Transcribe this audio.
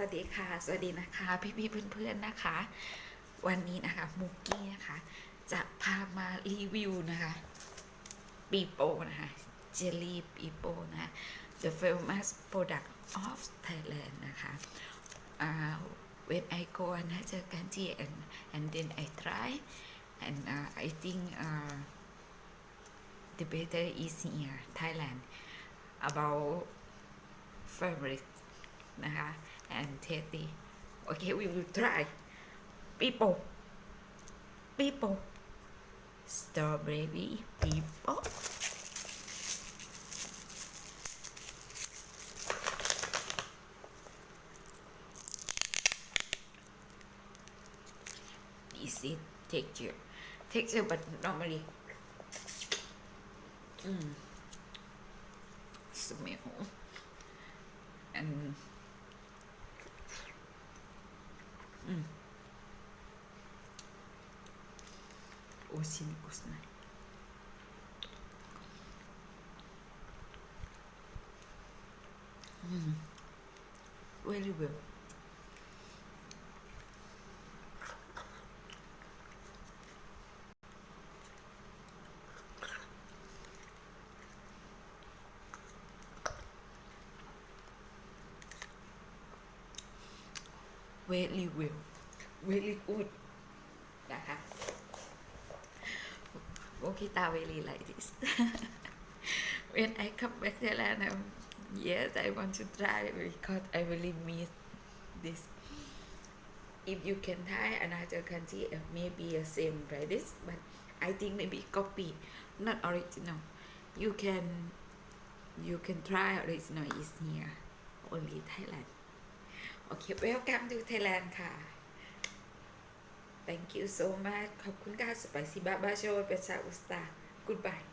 วัสดีค่ะ สวัสดีนะคะ พี่พี่เพื่อนๆนะคะ วันนี้นะคะมุกกี้นะคะ จะพามารีวิวนะคะปีโป้นะคะเจลีปีโป้นะ The famous product of Thailand นะคะเว็บไอโกนะเจอกันจี and and then I try and uh, I think uh, the better is here Thailand about favorite นะคะ and Teddy. okay we will try. People people. Strawberry people. This is texture texture but normally. Mm, smell and Осінь вкусна. Ой, любив. Very well. Very well. Very good. นะคะ Okita really like this. when I come back to Thailand, um, yes, I want to try because I really miss this. If you can try another country, uh, maybe the same like this, but I think maybe copy, not original. You can, you can try original is here, only Thailand. Okay, welcome to Thailand ค่ะ Thank you so much ขอบคุณค่ะสไปซี่บาบาโชว์เป็นชาอุสตา Goodbye